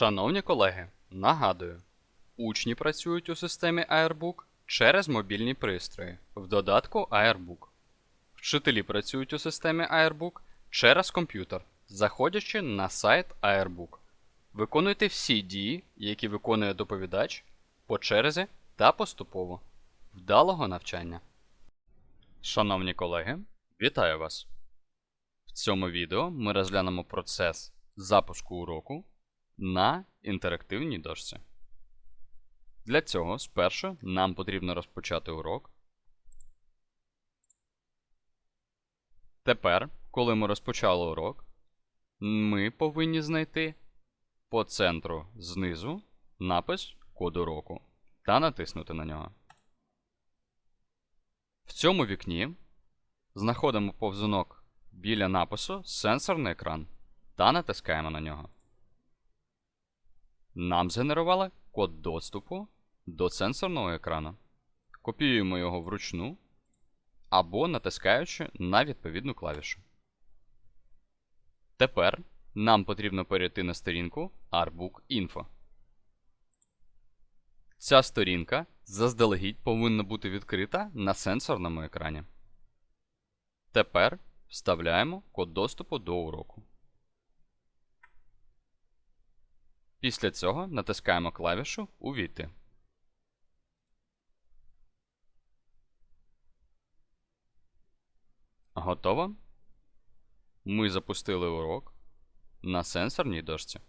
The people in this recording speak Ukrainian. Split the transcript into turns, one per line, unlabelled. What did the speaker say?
Шановні колеги, нагадую, учні працюють у системі Airbook через мобільні пристрої в додатку Airbook. Вчителі працюють у системі Airbook через комп'ютер, заходячи на сайт Airbook. Виконуйте всі дії, які виконує доповідач, по черзі та поступово. Вдалого навчання! Шановні колеги, вітаю вас! В цьому відео ми розглянемо процес запуску уроку на інтерактивній дошці. Для цього спершу нам потрібно розпочати урок. Тепер, коли ми розпочали урок, ми повинні знайти по центру знизу напис код уроку та натиснути на нього. В цьому вікні знаходимо повзунок біля напису Сенсорний екран та натискаємо на нього. Нам згенерували код доступу до сенсорного екрану. Копіюємо його вручну або натискаючи на відповідну клавішу. Тепер нам потрібно перейти на сторінку Artbook Info. Ця сторінка заздалегідь повинна бути відкрита на сенсорному екрані. Тепер вставляємо код доступу до уроку. Після цього натискаємо клавішу Увійти. Готово? Ми запустили урок на сенсорній дошці.